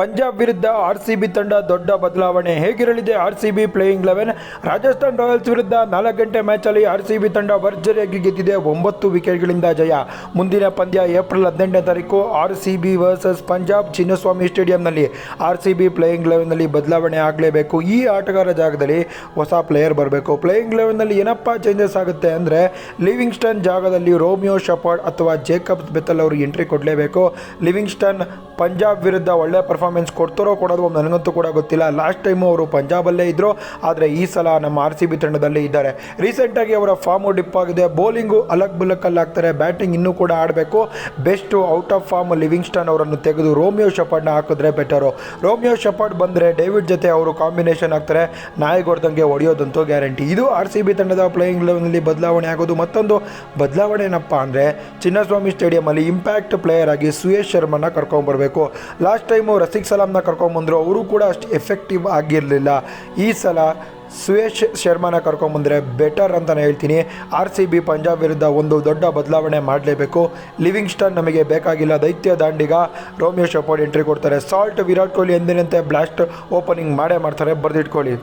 ಪಂಜಾಬ್ ವಿರುದ್ಧ R C B ತಂಡ ದೊಡ್ಡ ಬದಲಾವಣೆ. ಹೇಗಿರಲಿದೆ R C B playing eleven? Rajasthan Royals ವಿರುದ್ಧ ನಾಲ್ಕು ಗಂಟೆ ಮ್ಯಾಚಲ್ಲಿ ಆರ್ ಸಿ ಬಿ ತಂಡ ಭರ್ಜರಿಯಾಗಿ ಗೆದ್ದಿದೆ. ಒಂಬತ್ತು ವಿಕೆಟ್ಗಳಿಂದ ಜಯ. ಮುಂದಿನ ಪಂದ್ಯ ಏಪ್ರಿಲ್ ಹದಿನೆಂಟನೇ ತಾರೀಕು R C B versus Punjab Chinnaswamy ಸ್ಟೇಡಿಯಂನಲ್ಲಿ. R C B playing ಲೆವೆನ್ನಲ್ಲಿ ಬದಲಾವಣೆ ಆಗಲೇಬೇಕು. ಈ ಆಟಗಾರ ಜಾಗದಲ್ಲಿ ಹೊಸ ಪ್ಲೇಯರ್ ಬರಬೇಕು. ಪ್ಲೇಯಿಂಗ್ ಲೆವೆನ್ನಲ್ಲಿ ಏನಪ್ಪ ಚೇಂಜಸ್ ಆಗುತ್ತೆ ಅಂದರೆ ಲಿವಿಂಗ್ಸ್ಟನ್ ಜಾಗದಲ್ಲಿ ರೋಮಿಯೋ ಶಪಾರ್ಡ್ ಅಥವಾ ಜೇಕಬ್ ಬೆತ್ತಲ್ ಅವರು ಎಂಟ್ರಿ ಕೊಡಲೇಬೇಕು. ಲಿವಿಂಗ್ಸ್ಟನ್ ಪಂಜಾಬ್ ವಿರುದ್ಧ ಒಳ್ಳೆ ಪರ್ಫಾರ್ಮೆನ್ಸ್ ಕೊಡ್ತಾರೋ ಕೊಡೋದು ನನಗಂತೂ ಕೂಡ ಗೊತ್ತಿಲ್ಲ. ಲಾಸ್ಟ್ ಟೈಮು ಅವರು ಪಂಜಾಬಲ್ಲೇ ಇದ್ದರು ಆದರೆ ಈ ಸಲ ನಮ್ಮ ಆರ್ ಸಿ ಬಿ ತಂಡದಲ್ಲಿ ಇದ್ದಾರೆ. ರೀಸೆಂಟಾಗಿ ಅವರ ಫಾರ್ಮು ಡಿಪ್ ಆಗಿದೆ. ಬೌಲಿಂಗು ಅಲಕ್ ಬುಲಕ್ಕಲ್ಲಿ ಹಾಕ್ತಾರೆ ಬ್ಯಾಟಿಂಗ್ ಇನ್ನೂ ಕೂಡ ಆಡಬೇಕು. Best out of form Livingstone ಅವರನ್ನು ತೆಗೆದು ರೋಮಿಯೋ ಶಪಾಡ್ನ ಹಾಕಿದ್ರೆ ಬೆಟರು ರೋಮಿಯೋ ಶಪಾಡ್ ಬಂದರೆ ಡೇವಿಡ್ ಜೊತೆ ಅವರು ಕಾಂಬಿನೇಷನ್ ಆಗ್ತಾರೆ. ನಾಯಿಗೊಡ್ದಂಗೆ ಹೊಡೆಯೋದಂತೂ ಗ್ಯಾರಂಟಿ ಇದು ಆರ್ ಸಿ ಬಿ ತಂಡದ ಪ್ಲೇಯಿಂಗ್ ಲೆವೆನ್ನಲ್ಲಿ ಬದಲಾವಣೆ ಆಗೋದು. ಮತ್ತೊಂದು ಬದಲಾವಣೆ ಏನಪ್ಪ ಅಂದರೆ ಚಿನ್ನಸ್ವಾಮಿ ಸ್ಟೇಡಿಯಮಲ್ಲಿ ಇಂಪ್ಯಾಕ್ಟ್ ಪ್ಲೇಯರ್ ಆಗಿ ಸುಯೇಶ್ ಶರ್ಮನ ಕರ್ಕೊಂಬರ್ಬೇಕು ಲಾಸ್ಟ್ ಟೈಮು ರಸಿಕ್ ಸಲಾಮ್ನ ಕರ್ಕೊಂಬಂದರು ಅವರು ಕೂಡ ಅಷ್ಟು ಎಫೆಕ್ಟಿವ್ ಆಗಿರಲಿಲ್ಲ. ಈ ಸಲ ಸುಯೇಶ್ ಶರ್ಮಾನ ಕರ್ಕೊಂಬಂದರೆ ಬೆಟರ್ ಅಂತ ಹೇಳ್ತೀನಿ. ಆರ್ ಸಿ ಬಿ ಪಂಜಾಬ್ ವಿರುದ್ಧ ಒಂದು ದೊಡ್ಡ ಬದಲಾವಣೆ ಮಾಡಲೇಬೇಕು. ಲಿವಿಂಗ್ಸ್ಟನ್ ನಮಗೆ ಬೇಕಾಗಿಲ್ಲ ದೈತ್ಯ ದಾಂಡಿಗ. ರೋಮಿಯೋ ಶಪಾರ್ಡ್ ಎಂಟ್ರಿ ಕೊಡ್ತಾರೆ. ಸಾಲ್ಟ್ ವಿರಾಟ್ ಕೊಹ್ಲಿ ಎಂದಿನಂತೆ ಬ್ಲಾಸ್ಟ್ ಓಪನಿಂಗ್ ಮಾಡೇ ಮಾಡ್ತಾರೆ. ಬರೆದಿಟ್ಕೊಳ್ಳಿ